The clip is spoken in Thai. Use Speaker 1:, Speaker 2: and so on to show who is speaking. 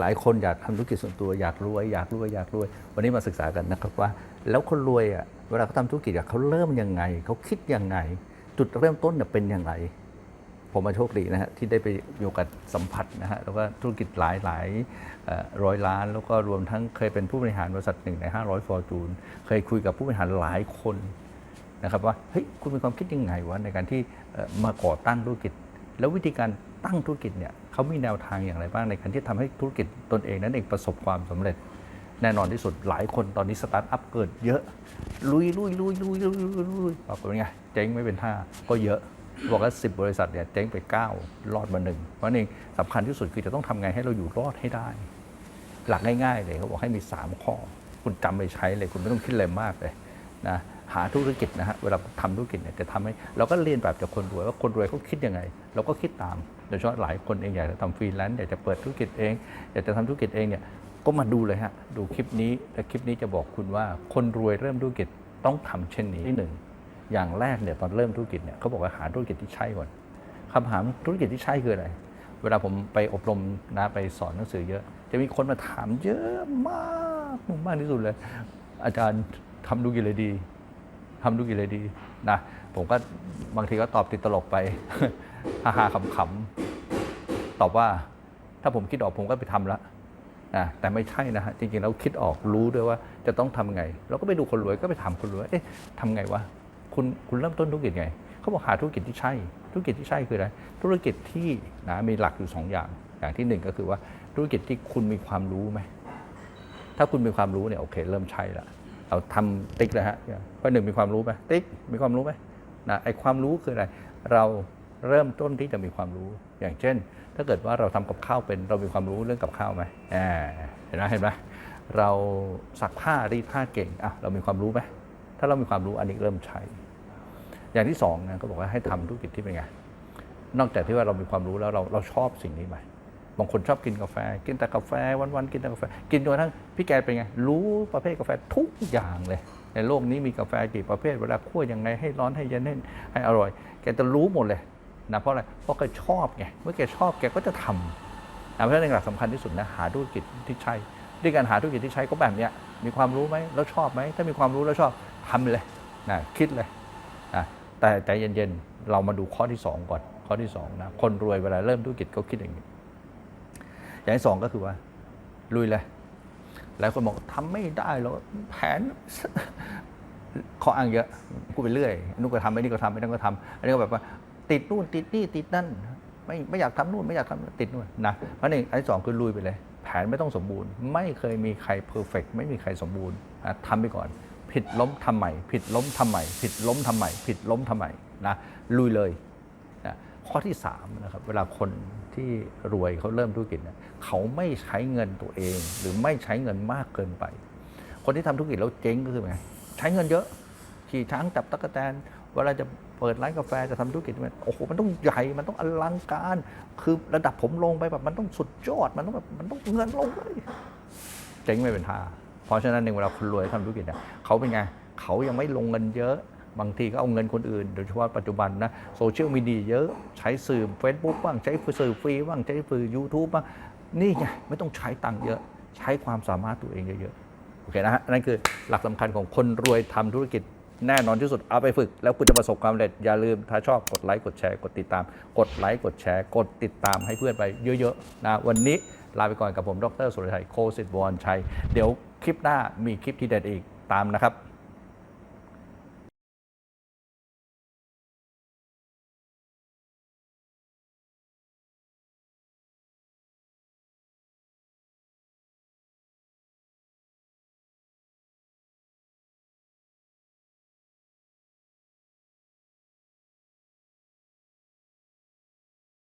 Speaker 1: หลายคนอยากทำธุรกิจส่วนตัวอยากรวยอยากรวยอยากรวย วันนี้มาศึกษากันนะครับว่า แล้วคนรวยอะเวลาเขาทำธุรกิจเขาเริ่มยังไง เขาคิดยังไง จุดเริ่มต้นเนี่ยเป็นยังไงผมมาโชคดีนะฮะที่ได้ไปมีโอกาสสัมผัสนะฮะแล้วก็ธุรกิจหลายหลายร้อยล้าน แล้วก็รวมทั้งเคยเป็นผู้บริหารบริษัทหนึ่งใน 500 ฟอร์จูน เคยคุยกับผู้บริหารหลายคนนะครับว่าเฮ้ยคุณมีความคิดยังไงวะในการที่มาก่อตั้งธุรกิจ แล้ววิธีการตั้งธุรกิจเนี่ยเขามีแนวทางอย่างไรบ้างในการที่ทำให้ธุรกิจตนเองนั้นเองประสบความสำเร็จ แน่นอนที่สุดหลายคนตอนนี้สตาร์ทอัพเกิดเยอะ ลุยลุยลุยลุยลุยลุยลุยปรากฏว่าไงเจ๊งไม่เป็นท่าก็เยอะบอกว่าสิบบริษัทเนี่ยเจ๊งไป 9 รอดมาหนึ่งเพราะนั่งสำคัญที่สุดคือจะต้องทำไงให้เราอยู่รอดให้ได้ หลักง่าย ๆ เลยเขาบอกให้มี 3 ข้อ คุณจำไปใช้เลยคุณไม่ต้องคิดอะไรมากเลยนะ หาธุรกิจนะฮะเวลาทำธุรกิจเนี่ยจะทำให้เราก็เรียนแบบจากคนรวยว่าคนรวยเขาคิดยังไง เราก็คิดตามโดยเฉพาะหลายคนเองอยากจะทำฟรีแลนซ์อยากจะเปิดธุรกิจเองอยากจะทำธุรกิจเองเนี่ยก็มาดูเลยฮะดูคลิปนี้และคลิปนี้จะบอกคุณว่าคนรวยเริ่มธุรกิจต้องทำเช่นนี้ที่หนึ่งอย่างแรกเนี่ยตอนเริ่มธุรกิจเนี่ยเขาบอกว่าหาธุรกิจที่ใช่ก่อนคำถามธุรกิจที่ใช่คืออะไร เวลาผมไปอบรมนะไปสอนหนังสือเยอะ จะมีคนมาถามเยอะมากมากที่สุดเลย อาจารย์ทำธุรกิจเลยดี ทำธุรกิจเลยดีนะผมก็บางทีก็ตอบติดตลกไปฮ่าๆขำๆตอบว่าถ้าผมคิดออกผมก็ไปทำละนะแต่ไม่ใช่นะฮะจริงๆเราคิดออกรู้ด้วยว่าจะต้องทำไง เราก็ไปดูคนรวยก็ไปถามคนรวยเอ๊ะทำไงวะคุณคุณเริ่มต้นธุรกิจไงเขาบอกหาธุรกิจที่ใช่ ธุรกิจที่ใช่คืออะไรธุรกิจที่นะมีหลักอยู่สองอย่าง อย่างที่หนึ่งก็คือว่าธุรกิจที่คุณมีความรู้ไหมถ้าคุณมีความรู้เนี่ยโอเค เริ่มใช่ละ เอาทำติ๊กเลยฮะข้อหนึ่งมีความรู้ไหมติ๊กมีความรู้ไหมนะไอความรู้คืออะไร เราเริ่มต้นที่จะมีความรู้อย่างเช่น ถ้าเกิดว่าเราทำกับข้าวเป็นเรามีความรู้เรื่องกับข้าวไหมอ่าเห็นไหมเห็นไหมเราซักผ้ารีดผ้าเก่งอะเรามีความรู้ไหมถ้าเรามีความรู้อันนี้เริ่มใช้ อย่างที่สองนะก็บอกว่าให้ทำธุรกิจที่เป็นไงนอกจากที่ว่าเรามีความรู้แล้วเราเราชอบสิ่งนี้ไหม บางคนชอบกินกาแฟ กินแต่กาแฟวันๆกินแต่กาแฟ กินจนกระทั่งพี่แกเป็นไง รู้ประเภทกาแฟทุกอย่างเลย ในโลกนี้มีกาแฟกี่ประเภทเวลาคั่วยังไงให้ร้อนให้เย็นให้ให้อร่อย แกจะรู้หมดเลยนะเพราะอะไรเพราะแกชอบไงเมื่อแกชอบแกก็จะทำนะเพราะฉะนั้นหลักสำคัญที่สุดนะหาธุรกิจที่ใช่ด้วยการหาธุรกิจที่ใช่ก็แบบเนี้ยมีความรู้ไหมแล้วชอบไหมถ้ามีความรู้แล้วชอบทำเลยนะคิดเลยนะแต่ใจเย็นๆเรามาดูข้อที่สองก่อนข้อที่สองนะคนรวยเวลาเริ่มธุรกิจเขาคิดอย่างนี้ อย่างที่สองก็คือว่า ลุยเลย หลายคนบอกทำไม่ได้หรอกแผนข้ออ้างเยอะพูดไปเรื่อยนู่นก็ทำไม่นี่ก็ทำไม่นั่นก็ทำอันนี้ก็แบบว่า ติดนู่นติดนี่ติดนั่น ไม่ไม่อยากทำนู่นไม่อยากทำติดนู่นนะเพราะนี่อันที่สองคือลุยไปเลย แผนไม่ต้องสมบูรณ์ ไม่เคยมีใครเพอร์เฟกไม่มีใครสมบูรณ์นะทำไปก่อน ผิดล้มทำใหม่ผิดล้มทำใหม่ผิดล้มทำใหม่ผิดล้มทำใหม่นะลุยเลยนะข้อที่3นะครับเวลาคน ที่รวยเขาเริ่มธุรกิจเนี่ยเขาไม่ใช้เงินตัวเอง หรือไม่ใช้เงินมากเกินไป คนที่ทำธุรกิจแล้วเจ๊งก็คือไงใช้เงินเยอะ ขี่ช้างจับตะกแตนเวลาจะเปิดร้านกาแฟจะทำธุรกิจมันโอ้โหมันต้องใหญ่มันต้องอลังการ คือระดับผมลงไปแบบมันต้องสุดยอดมันต้องแบบมันต้องเงินลงเลยเจ๊งไม่เป็นท่าเพราะฉะนั้นเองเวลาคนรวยทำธุรกิจเนี่ยเขาเป็นไงเขายังไม่ลงเงินเยอะ บางทีก็เอาเงินคนอื่น โดยเฉพาะปัจจุบันนะโซเชียลมีเดียเยอะใช้สื่อ Facebook บ้างใช้สื่อฟรีบ้างใช้สื่อ YouTube บ้างนี่ไงไม่ต้องใช้ตังค์เยอะใช้ความสามารถตัวเองเยอะๆโอเคนะฮะนั่นคือหลักสำคัญของคนรวยทำธุรกิจแน่นอนที่สุดเอาไปฝึก แล้วคุณจะประสบความสำเร็จ อย่าลืมถ้าชอบกดไลค์กดแชร์กดติดตาม กดไลค์กดแชร์กดติดตามให้เพื่อนไปเยอะๆนะวันนี้ลาไปก่อนกับผมดรสุรชัยโคสิตวรชัย เดี๋ยวคลิปหน้ามีคลิปที่เด็ดอีกตามนะครับ